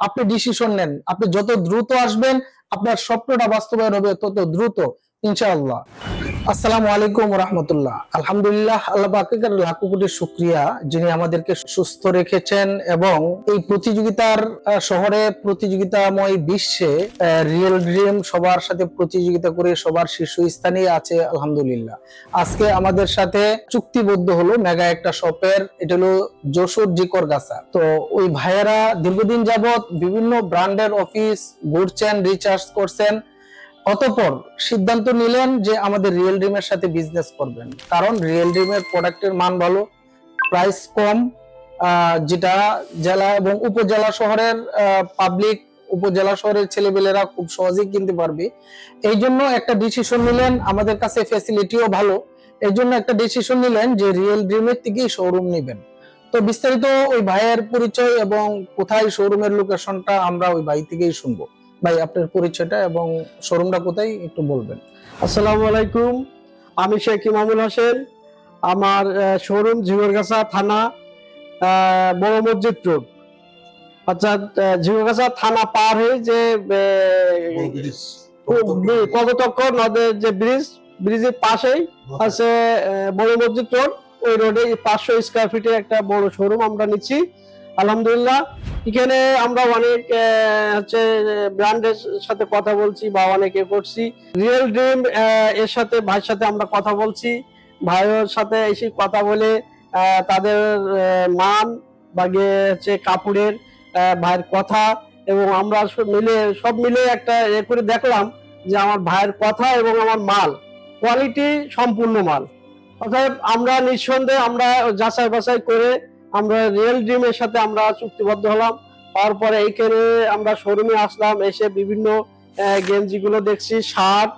আপনি ডিসিশন নেন। আপনি যত দ্রুত আসবেন আপনার স্বপ্নটা বাস্তবায়ন হবে তত দ্রুত। ইনশাআল্লাহ। আসসালামু আলাইকুম রহমতুল্লাহ। আলহামদুলিল্লাহ, আল্লাহ পাকের লাখো কোটি শুক্রিয়া যিনি আমাদেরকে সুস্থ রেখেছেন এবং এই প্রতিযোগিতার শহরে প্রতিযোগিতাময় বিশ্বে রিয়েল ড্রিম সবার সাথে প্রতিযোগিতা করে সবার শীর্ষস্থানেই আছে, আলহামদুলিল্লাহ। আজকে আমাদের সাথে চুক্তিবদ্ধ হলো মেগা একটা শপের, এটা হলো যশোর জিকর গাছা। তো ওই ভাইয়েরা দীর্ঘদিন যাবত বিভিন্ন ব্র্যান্ডের অফিস ঘুরছেন, রিচার্জ করছেন অতঃপর সিদ্ধান্ত নিলেন যে আমাদের রিয়েল ড্রিমের সাথে বিজনেস করবেন। কারণ রিয়েল ড্রিমের প্রোডাক্টের মান ভালো প্রাইস কম যেটা জেলা এবং উপজেলা শহরের পাবলিক উপজেলা শহরের ছেলেপেলেরা খুব সহজেই কিনতে পারবে। এই জন্য একটা ডিসিশন নিলেন, আমাদের কাছে ফ্যাসিলিটিও ভালো। এই জন্য একটা ডিসিশন নিলেন যে রিয়েল ড্রিমের থেকেই শোরুম নেবেন। তো বিস্তারিত ওই ভাইয়ের পরিচয় এবং কোথায় শোরুমের লোকেশনটা আমরা ওই ভাই থেকেই শুনব। ভাই আপনার পরিচয়টা এবং শোরুমটা কোথায় একটু বলবেন। আসসালামু আলাইকুম আমি শেখ ইমামুল হোসেন আমার শোরুম ঝিগরগাছা থানা বড় মসজিদ রোড। অর্থাৎ আহ, ঝিগরগাছা থানা পার হয়ে যে কবতক্ষ নদের যে ব্রিজ ব্রিজের পাশেই আছে আহ, বড় মসজিদ রোড। ওই রোডে পাঁচশো স্কোয়ার ফিটের একটা বড় শোরুম আমরা নিচ্ছি। আলহামদুলিল্লাহ। এখানে আমরা অনেক হচ্ছে ব্র্যান্ডের সাথে কথা বলছি বা অনেকে করছি। রিয়েল ড্রিম এর সাথে, ভাইয়ের সাথে আমরা কথা বলছি। ভাইয়ের সাথে এসে কথা বলে তাদের মান বা হচ্ছে, কাপড়ের ভাইয়ের কথা এবং আমরা মিলে, সব মিলে একটা এ করে দেখলাম যে আমার ভাইয়ের কথা এবং আমার মাল কোয়ালিটি সম্পূর্ণ মাল। অর্থাৎ আমরা নিঃসন্দেহে আমরা যাচাই বাছাই করে আমরা রিয়েল ড্রিমের সাথে আমরা চুক্তিবদ্ধ হলাম। তারপরে এইখানে আমরা শোরুমে আসলাম, এসে বিভিন্ন গেঞ্জিগুলো দেখছি শার্ট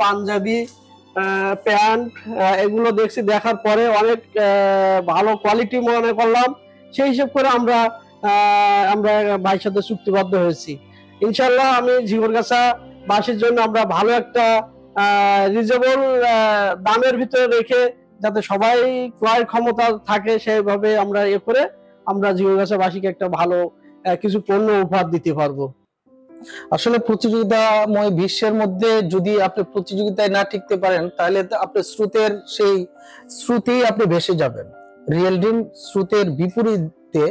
পাঞ্জাবি প্যান্ট এগুলো দেখছি। দেখার পরে অনেক ভালো কোয়ালিটি মনে করলাম। সেই হিসেব করে আমরা আমরা ভাইয়ের সাথে চুক্তিবদ্ধ হয়েছি। ইনশাল্লাহ আমি জীবনগাছা বাসীর জন্য আমরা ভালো একটা রিজনেবল দামের ভিতরে রেখে যাতে সবাই ক্রয় ক্ষমতা থাকে সেভাবে আমরা এ করে আমরা জীবনগাছা বাসীকে একটা ভালো কিছু পণ্য উপহার দিতে পারব। আসলে প্রতিযোগিতাময় বিশ্বের মধ্যে যদি আপনি প্রতিযোগিতায় না টিকতে পারেন, তাহলে আপনি স্রোতের সেই, স্রোতেই আপনি ভেসে যাবেন। রিয়েল ডিম স্রোতের বিপরীতে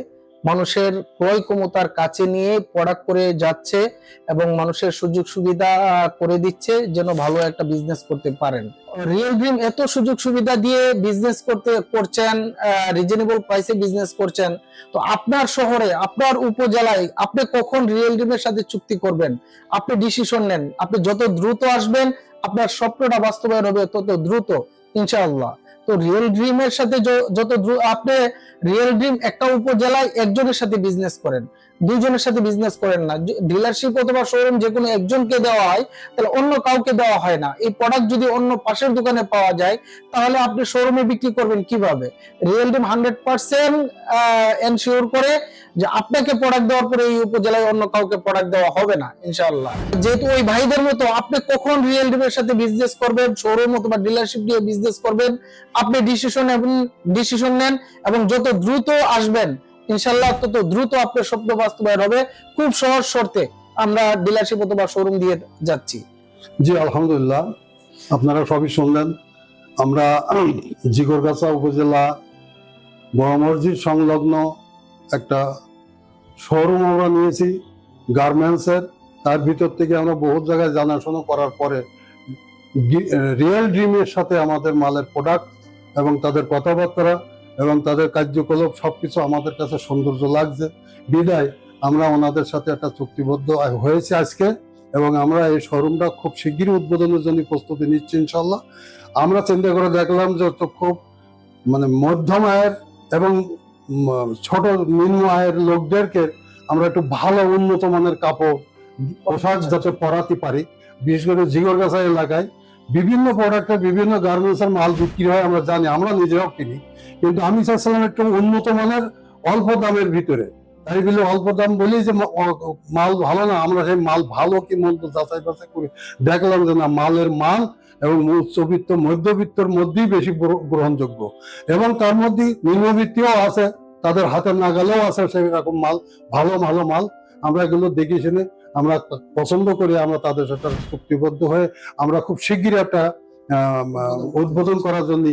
মানুষের ক্রয় ক্ষমতার কাছে নিয়ে প্রোডাক্ট করে যাচ্ছে এবং মানুষের সুযোগ সুবিধা করে দিচ্ছে যেন ভালো একটা বিজনেস করতে পারেন। রিয়েল ড্রিম এত সুযোগ সুবিধা দিয়ে বিজনেস করতে, করছেন রিজনেবল প্রাইসে বিজনেস করছেন। তো আপনার শহরে, আপনার উপজেলায় আপনি কখন রিয়েল ড্রিমের সাথে চুক্তি করবেন? আপনি ডিসিশন নেন। আপনি যত দ্রুত আসবেন, আপনার স্বপ্নটা বাস্তবায়ন হবে তত দ্রুত, ইনশাআল্লাহ। তো রিয়েল ড্রিম এর সাথে যত আপনি রিয়েল ড্রিম একটা উপজেলায় একজনের সাথে বিজনেস করেন। দুইজনের সাথে বিজনেস করেন না। ডিলারশিপ অথবা শোরুম যে কোনো একজনকে দেওয়া হয়, তাহলে অন্য কাউকে দেওয়া হয় না। এই প্রোডাক্ট যদি অন্য পাশের দোকানে পাওয়া যায়, তাহলে আপনি শোরুমে বিক্রি করবেন কীভাবে? Real dream hundred percent ensure করে যে আপনাকে প্রোডাক্ট দেওয়ার পরে এই উপজেলায় অন্য কাউকে প্রোডাক্ট দেওয়া হবে না, ইনশাআল্লাহ। যেহেতু ওই ভাইদের মতো আপনি কখন রিয়েল ডিমের সাথে বিজনেস করবেন শোরুম অথবা ডিলারশিপ দিয়ে বিজনেস করবেন, আপনি ডিসিশন এবং ডিসিশন নেন এবং যত দ্রুত আসবেন ইনশাআল্লাহ তত দ্রুত আপনার স্বপ্ন বাস্তবায়ন হবে। খুব সহজ শর্তে আমরা ডিলারশিপ অথবা শোরুম দিয়ে যাচ্ছি। জি, আলহামদুলিল্লাহ। আপনারা সবই শুনলেন। আমরা জিগরগাছা উপজেলা বড় মসজিদ সংলগ্ন একটা শোরুম আমরা নিয়েছি, গার্মেন্টসের। তার ভিতর থেকে আমরা বহু জায়গায় জানাশোনা করার পরে রিয়েল ড্রিমের সাথে আমাদের মালের প্রোডাক্ট এবং তাদের কথাবার্তা এবং তাদের কার্যকলাপ সবকিছু আমাদের কাছে সৌন্দর্য লাগছে। বিদায়, আমরা ওনাদের সাথে একটা চুক্তিবদ্ধ হয়েছে আজকে এবং আমরা এই শোরুমটা খুব শিগগিরই উদ্বোধনের জন্য প্রস্তুতি নিচ্ছি ইনশাল্লাহ আমরা চিন্তা করে দেখলাম যে তো খুব মানে মধ্যম আয়ের এবং ছোট নিম্ন আয়ের লোকদেরকে আমরা একটু ভালো উন্নত মানের কাপড়, পোশাক যাতে পরাতে পারি, বিশেষ করে জিগরগাছা এলাকায়। বিভিন্ন প্রোডাক্টের বিভিন্ন গার্মেন্টসের মাল বিক্রি হয়, আমরা জানি, আমরা নিজেরাও কিনি। কিন্তু আমি চাচ্ছিলাম একটু উন্নত মানের অল্প দামের ভিতরে। তাই বলে অল্প দাম বলি যে মাল ভালো না, আমরা সেই মাল ভালো কি মন্দ যাচাই বাছাই করে। দেখলাম যে না, মালের মান এবং উচ্চবিত্ত, মধ্যবিত্তর মধ্যেই বেশি গ্রহণযোগ্য। এবং তার মধ্যে নিম্নবিত্তীয় আছে, তাদের হাতের নাগালেও আছে সেই রকম মাল, ভালো ভালো মাল। আমরা এগুলো দেখে শুনে আমরা পছন্দ করি, আমরা তাদের সাথে চুক্তিবদ্ধ হয়ে আমরা খুব শিগগিরই একটা উদ্বোধন করার জন্য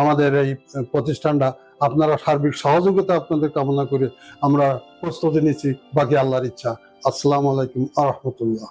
আমাদের এই প্রতিষ্ঠানটা আপনারা সার্বিক সহযোগিতা আপনাদের কামনা করে আমরা প্রস্তুতি নিচ্ছি, বাকি আল্লাহর ইচ্ছা। আসসালামু আলাইকুম আ রহমতুল্লাহ।